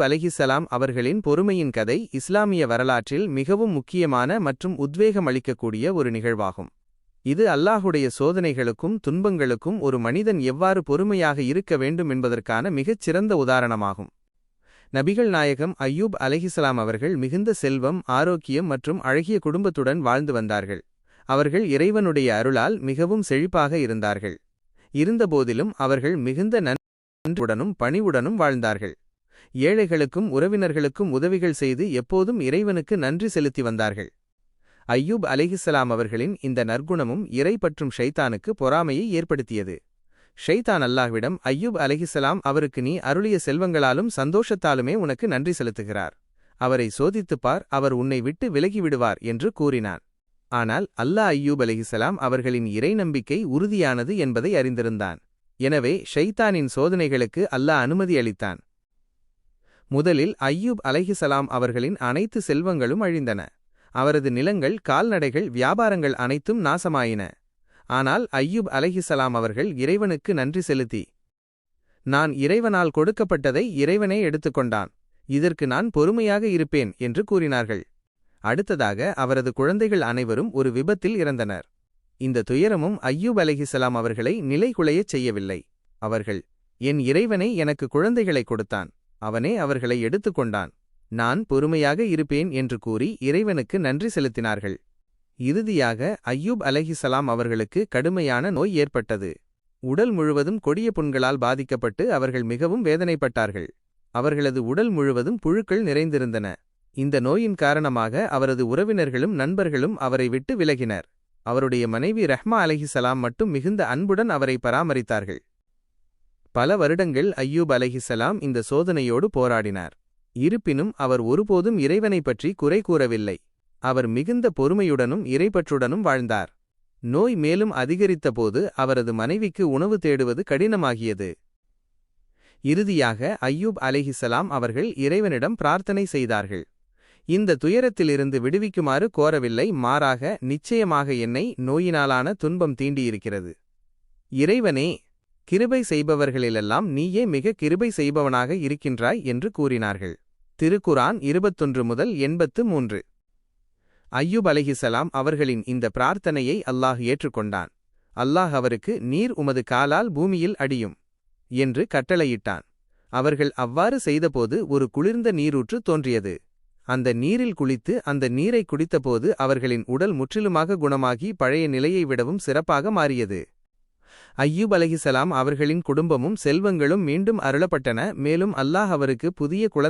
அலஹிசலாம் அவர்களின் பொறுமையின் கதை இஸ்லாமிய வரலாற்றில் மிகவும் முக்கியமான மற்றும் உத்வேகமளிக்கக்கூடிய ஒரு நிகழ்வாகும். இது அல்லாஹுடைய சோதனைகளுக்கும் துன்பங்களுக்கும் ஒரு மனிதன் எவ்வாறு பொறுமையாக இருக்க வேண்டும் என்பதற்கான மிகச் சிறந்த உதாரணமாகும். நபிகள் நாயகம் அய்யூப் அலஹிசலாம் அவர்கள் மிகுந்த செல்வம் ஆரோக்கியம் மற்றும் அழகிய குடும்பத்துடன் வாழ்ந்து வந்தார்கள். அவர்கள் இறைவனுடைய அருளால் மிகவும் செழிப்பாக இருந்தார்கள். இருந்தபோதிலும் அவர்கள் மிகுந்த நன்றியுடனும் பணிவுடனும் வாழ்ந்தார்கள். ஏழைகளுக்கும் உறவினர்களுக்கும் உதவிகள் செய்து எப்போதும் இறைவனுக்கு நன்றி செலுத்தி வந்தார்கள். ஐயூப் அலிஹிசலாம் அவர்களின் இந்த நற்குணமும் இறை பற்றும் ஷைத்தானுக்கு பொறாமையை ஏற்படுத்தியது. ஷைத்தான் அல்லாஹ்விடம் ஐயூப் அலிஹிசலாம் அவருக்கு நீ அருளிய செல்வங்களாலும் சந்தோஷத்தாலுமே உனக்கு நன்றி செலுத்துகிறார். அவரை சோதித்துப்பார் அவர் உன்னை விட்டு விலகிவிடுவார் என்று கூறினான். ஆனால் அல்லாஹ் ஐயூப் அலிஹிசலாம் அவர்களின் இறை நம்பிக்கை உறுதியானது என்பதை அறிந்திருந்தான். எனவே ஷைத்தானின் சோதனைகளுக்கு அல்லாஹ் அனுமதி அளித்தான். முதலில் ஐயூப் அலைஹிசலாம் அவர்களின் அனைத்து செல்வங்களும் அழிந்தன. அவரது நிலங்கள் கால்நடைகள் வியாபாரங்கள் அனைத்தும் நாசமாயின. ஆனால் ஐயூப் அலைஹிசலாம் அவர்கள் இறைவனுக்கு நன்றி செலுத்தி நான் இறைவனால் கொடுக்கப்பட்டதை இறைவனே எடுத்துக்கொண்டான். இதற்கு நான் பொறுமையாக இருப்பேன் என்று கூறினார்கள். அடுத்ததாக அவரது குழந்தைகள் அனைவரும் ஒரு விபத்தில் இறந்தனர். இந்த துயரமும் ஐயூப் அலைஹிசலாம் அவர்களை நிலைகுலையச் செய்யவில்லை. அவர்கள் என் இறைவனை எனக்கு குழந்தைகளை கொடுத்தான். அவனே அவர்களை எடுத்துக்கொண்டான். நான் பொறுமையாக இருப்பேன் என்று கூறி இறைவனுக்கு நன்றி செலுத்தினார்கள். இறுதியாக ஐயூப் அலஹிசலாம் அவர்களுக்கு கடுமையான நோய் ஏற்பட்டது. உடல் முழுவதும் கொடிய புண்களால் பாதிக்கப்பட்டு அவர்கள் மிகவும் வேதனைப்பட்டார்கள். அவர்களது உடல் முழுவதும் புழுக்கள் நிறைந்திருந்தன. இந்த நோயின் காரணமாக அவரது உறவினர்களும் நண்பர்களும் அவரை விட்டு விலகினர். அவருடைய மனைவி ரஹ்மா அலஹிசலாம் மட்டும் மிகுந்த அன்புடன் அவரை பராமரித்தார்கள். பல வருடங்கள் ஐயூப் அலஹிசலாம் இந்த சோதனையோடு போராடினார். இருப்பினும் அவர் ஒருபோதும் இறைவனை பற்றி குறை கூறவில்லை. அவர் மிகுந்த பொறுமையுடனும் இறைப்பற்றுடனும் வாழ்ந்தார். நோய் மேலும் அதிகரித்தபோது அவரது மனைவிக்கு உணவு தேடுவது கடினமாகியது. இறுதியாக ஐயூப் அலிஹிசலாம் அவர்கள் இறைவனிடம் பிரார்த்தனை செய்தார்கள். இந்த துயரத்திலிருந்து விடுவிக்குமாறு கோரவில்லை மாறாக நிச்சயமாக என்னை நோயினாலான துன்பம் தீண்டியிருக்கிறது. இறைவனே கிருபை செய்பவர்களிலெல்லாம் நீயே மிக கிருபை செய்பவனாக இருக்கின்றாய் என்று கூறினார்கள். திருக்குரான் இருபத்தொன்று முதல் எண்பத்து மூன்று. ஐயூப் அலிஹிசலாம் அவர்களின் இந்த பிரார்த்தனையை அல்லாஹ் ஏற்றுக்கொண்டான். அல்லாஹ் அவருக்கு நீர் உமது காலால் பூமியில் அடியும் என்று கட்டளையிட்டான். அவர்கள் அவ்வாறு செய்தபோது ஒரு குளிர்ந்த நீரூற்று தோன்றியது. அந்த நீரில் குளித்து அந்த நீரை குடித்தபோது அவர்களின் உடல் முற்றிலுமாக குணமாகி பழைய நிலையை விடவும் சிறப்பாக மாறியது. ஐயூப் அலஹிசலாம் அவர்களின் குடும்பமும் செல்வங்களும் மீண்டும் அருளப்பட்டன. மேலும் அல்லாஹ் அவருக்கு புதிய குழந்தை